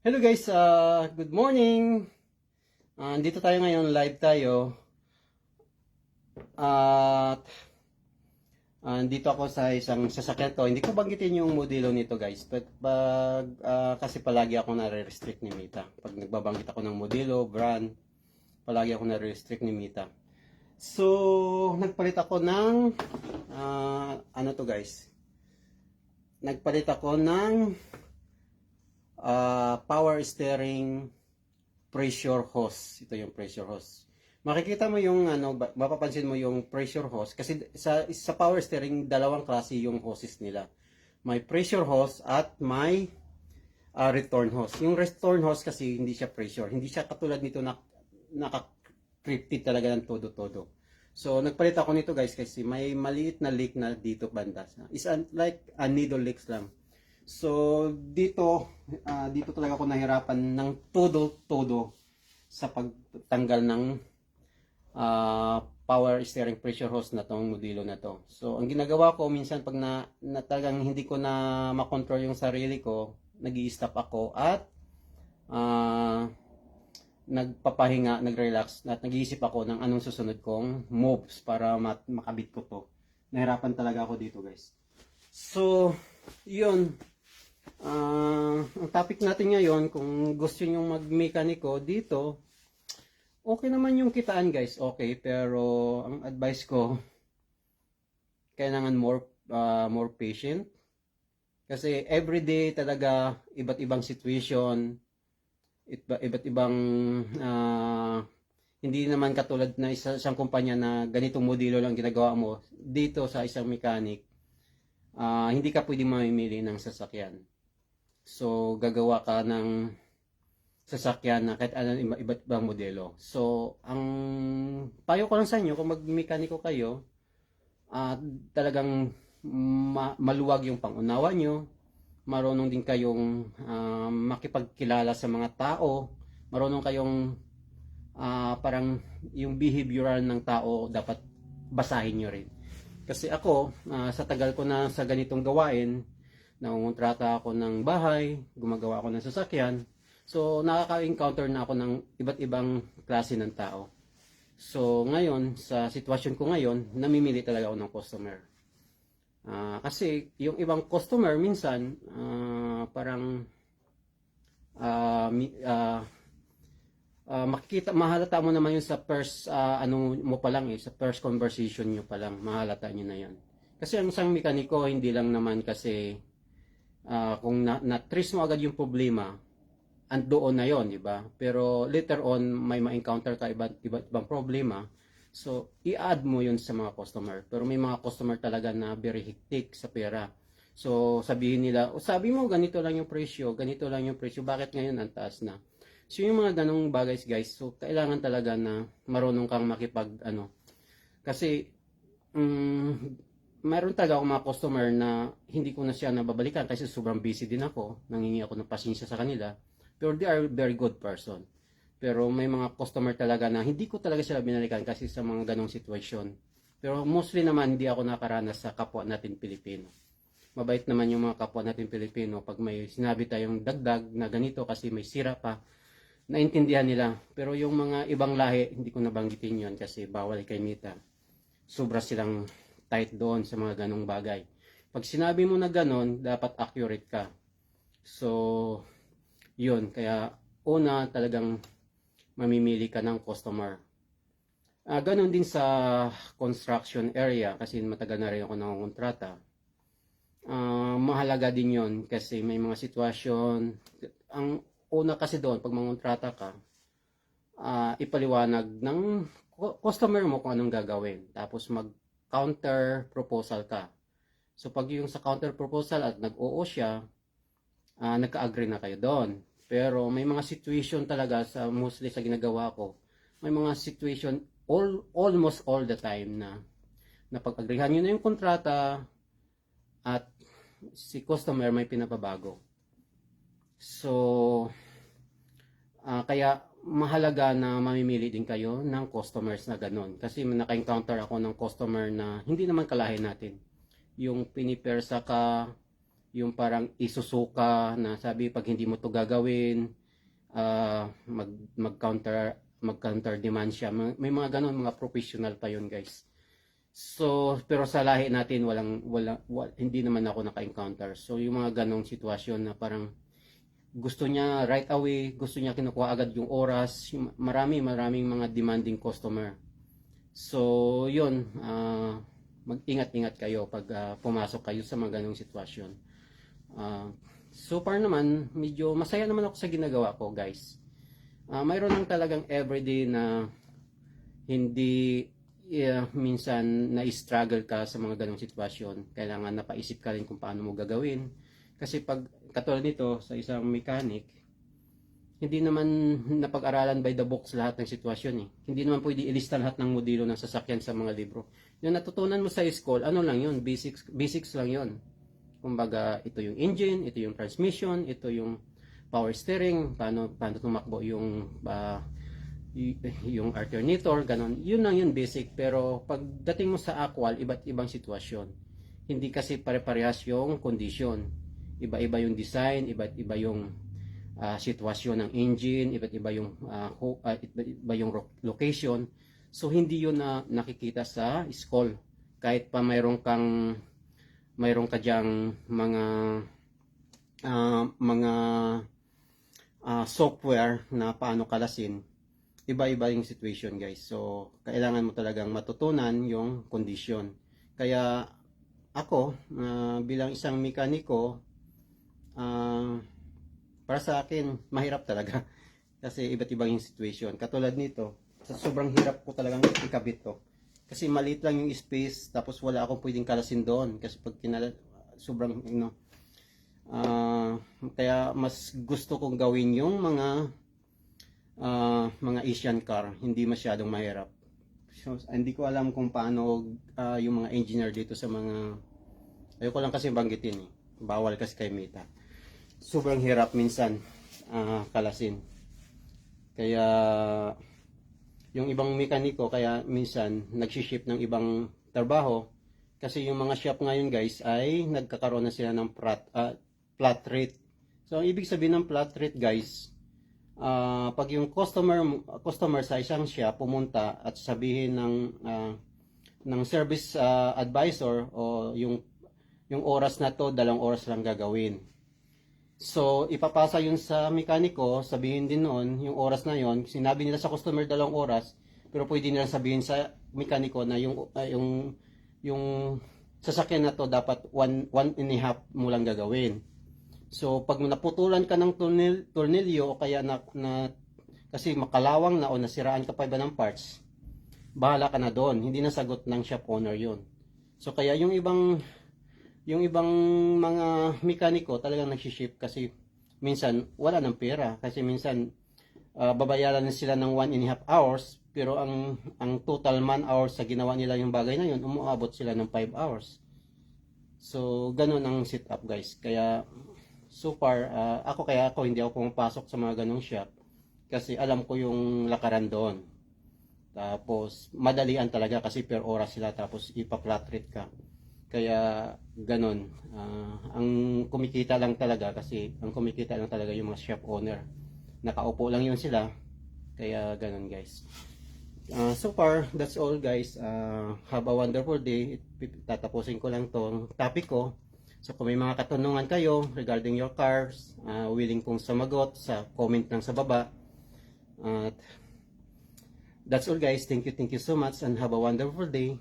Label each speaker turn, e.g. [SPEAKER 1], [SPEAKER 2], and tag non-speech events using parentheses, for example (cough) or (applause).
[SPEAKER 1] Hello guys, uh, good morning. Uh, dito tayo ngayon, live tayo. At uh, dito ako sa isang sasakyan to. Hindi ko banggitin yung modelo nito guys. But uh, kasi palagi ako nare-restrict ni Mita. Pag nagbabanggit ako ng modelo, brand, palagi ako nare-restrict ni Mita. So, nagpalit ako ng, uh, ano to guys? Nagpalit ako ng uh, power steering pressure hose. Ito yung pressure hose. Makikita mo yung ano, mapapansin mo yung pressure hose kasi sa sa power steering dalawang klase yung hoses nila. May pressure hose at may uh, return hose. Yung return hose kasi hindi siya pressure, hindi siya katulad nito na naka-crypted talaga ng todo-todo. So, nagpalit ako nito guys kasi may maliit na leak na dito banda. Is like a needle leaks lang. So, dito, ah, dito talaga ako nahirapan ng todo-todo sa pagtanggal ng ah, power steering pressure hose na tong modelo na to. So, ang ginagawa ko minsan pag na, na talagang hindi ko na makontrol yung sarili ko, nag stop ako at ah, nagpapahinga, nag-relax at nag-iisip ako ng anong susunod kong moves para makabit ko to. Nahirapan talaga ako dito guys. So, yun. Ah, ang topic natin ngayon, kung gusto nyo mag-mekaniko dito, okay naman yung kitaan guys, okay. Pero ang advice ko, kailangan more ah, more patient. Kasi everyday talaga iba't ibang situation, iba, iba't ibang ah, hindi naman katulad na isa, isang kumpanya na ganitong modelo lang ginagawa mo dito sa isang mechanic ah, hindi ka pwedeng mamimili ng sasakyan. So, gagawa ka ng sasakyan na kahit ano iba, iba't ibang modelo. So, ang payo ko lang sa inyo, kung magmekaniko kayo, ah talagang ma- maluwag yung pangunawa nyo, marunong din kayong ah, makipagkilala sa mga tao, marunong kayong ah, parang yung behavioral ng tao dapat basahin nyo rin. Kasi ako, ah, sa tagal ko na sa ganitong gawain, nangungontrata ako ng bahay, gumagawa ako ng sasakyan. So, nakaka-encounter na ako ng iba't ibang klase ng tao. So, ngayon, sa sitwasyon ko ngayon, namimili talaga ako ng customer. Ah, kasi, yung ibang customer, minsan, ah, parang, ah, mi- ah, makikita, mahalata mo naman yun sa first, ah, ano mo pa lang eh, sa first conversation nyo pa lang, mahalata nyo na yan. Kasi ang isang mekaniko, hindi lang naman kasi, ah, kung na, na-trace mo agad yung problema, andoon na yon di ba? Pero later on, may ma-encounter ka iba't iba't ibang problema, so i-add mo yun sa mga customer. Pero may mga customer talaga na very hectic sa pera. So sabihin nila, sabi mo ganito lang yung presyo, ganito lang yung presyo, bakit ngayon ang taas na? So yung mga ganong bagay guys, so kailangan talaga na marunong kang makipag ano. Kasi mm, mayroon talaga akong mga customer na hindi ko na siya nababalikan kasi sobrang busy din ako. Nangingi ako ng pasensya sa kanila. Pero they are very good person. Pero may mga customer talaga na hindi ko talaga sila binalikan kasi sa mga ganong sitwasyon. Pero mostly naman hindi ako nakaranas sa kapwa natin Pilipino. Mabait naman yung mga kapwa natin Pilipino pag may sinabi tayong dagdag na ganito kasi may sira pa, naintindihan nila. Pero yung mga ibang lahi, hindi ko nabanggitin yon kasi bawal kay Mita. Sobra silang tight doon sa mga ganong bagay. Pag sinabi mo na ganon, dapat accurate ka. So, yun. Kaya, una talagang mamimili ka ng customer. Ah, ganon din sa construction area kasi matagal na rin ako nangungontrata. Ah, mahalaga din yon kasi may mga sitwasyon. Ang una kasi doon, pag mangontrata ka, ah, ipaliwanag ng cu- customer mo kung anong gagawin. Tapos mag-counter proposal ka. So pag yung sa counter proposal at nag-oo siya, ah, nagka-agree na kayo doon. Pero may mga situation talaga sa mostly sa ginagawa ko, may mga situation all almost all the time na napag-agreehan nyo na yung kontrata at si customer may pinapabago. So, ah, kaya mahalaga na mamimili din kayo ng customers na ganun. Kasi naka-encounter ako ng customer na hindi naman kalahin natin. Yung pinipersa ka, yung parang isusuka na sabi pag hindi mo to gagawin, ah, mag mag-counter mag-counter demand siya. May mga ganun mga professional pa yun, guys. So, pero sa lahi natin walang wala, wa- hindi naman ako naka-encounter. So, yung mga ganong sitwasyon na parang gusto niya right away, gusto niya kinukuha agad yung oras. Yung, marami, maraming mga demanding customer. So, yun, ah, mag-ingat-ingat kayo pag ah, pumasok kayo sa mga ganong sitwasyon. Ah, so far naman, medyo masaya naman ako sa ginagawa ko, guys. Ah, mayroon lang talagang everyday na hindi eh, minsan na-struggle ka sa mga ganong sitwasyon. Kailangan napaisip ka rin kung paano mo gagawin. Kasi pag katulad nito sa isang mechanic, hindi naman napag-aralan by the books lahat ng sitwasyon eh. Hindi naman pwede ilista lahat ng modelo ng sasakyan sa mga libro. Yung natutunan mo sa school, ano lang yun, basics, basics lang yun. Kumbaga, ito yung engine, ito yung transmission, ito yung power steering, paano, paano tumakbo yung y- yung alternator, ganon. Yun lang yun basic. Pero pagdating mo sa actual, iba't ibang sitwasyon. Hindi kasi pare-parehas yung condition. Iba-iba yung design, iba't iba yung ah, sitwasyon ng engine, iba't iba yung ho- ah, iba't iba yung location. So hindi yun na nakikita sa school. Kahit pa mayroon kang mayroon ka diyang mga ah, mga ah, software na paano kalasin, iba-iba yung situation guys. So, kailangan mo talagang matutunan yung condition. Kaya ako, ah, bilang isang mekaniko, ah, para sa akin, mahirap talaga. (laughs) Kasi iba't ibang yung situation. Katulad nito, sobrang hirap ko talagang ikabit to. Kasi maliit lang yung space, tapos wala akong pwedeng kalasin doon. Kasi pag kinala, sobrang, ano, ah, kaya mas gusto kong gawin yung mga ah, mga Asian car, hindi masyadong mahirap. So, hindi ko alam kung paano ah, yung mga engineer dito sa mga ayoko lang kasi banggitin eh. Bawal kasi kay Mita. Sobrang hirap minsan ah, kalasin. Kaya yung ibang mekaniko kaya minsan nagsiship ng ibang trabaho kasi yung mga shop ngayon guys ay nagkakaroon na sila ng plat, ah, flat rate. So ang ibig sabihin ng flat rate guys, ah, pag yung customer customer sa isang shop pumunta at sabihin ng ah, ng service ah, advisor o yung yung oras na to dalawang oras lang gagawin. So, ipapasa yun sa mekaniko, sabihin din noon, yung oras na yon sinabi nila sa customer dalawang oras, pero pwede nila sabihin sa mekaniko na yung, ah, yung, yung sasakyan na to dapat one, one and a half mo lang gagawin. So, pag naputulan ka ng tornil, tornilyo o kaya na, na, kasi makalawang na o nasiraan ka pa iba ng parts, bahala ka na doon. Hindi na sagot ng shop owner yun. So, kaya yung ibang yung ibang mga mekaniko talagang nagsiship kasi minsan wala ng pera. Kasi minsan ah, babayaran sila ng 1 and a half hours pero ang ang total man hours sa ginawa nila yung bagay na yun umuabot sila ng 5 hours. So ganun ang setup guys. Kaya so far ah, ako kaya ako hindi ako pumapasok sa mga ganong shop kasi alam ko yung lakaran doon. Tapos madalian talaga kasi per oras sila tapos ipa-flat rate ka kaya ganon. Ah, ang kumikita lang talaga kasi ang kumikita lang talaga yung mga shop owner. Nakaupo lang yun sila. Kaya ganon guys. Ah, so far, that's all guys. Ah, have a wonderful day. Tatapusin ko lang tong topic ko. So kung may mga katanungan kayo regarding your cars, ah, willing kong sumagot sa comment lang sa baba. At that's all guys. Thank you, thank you so much and have a wonderful day.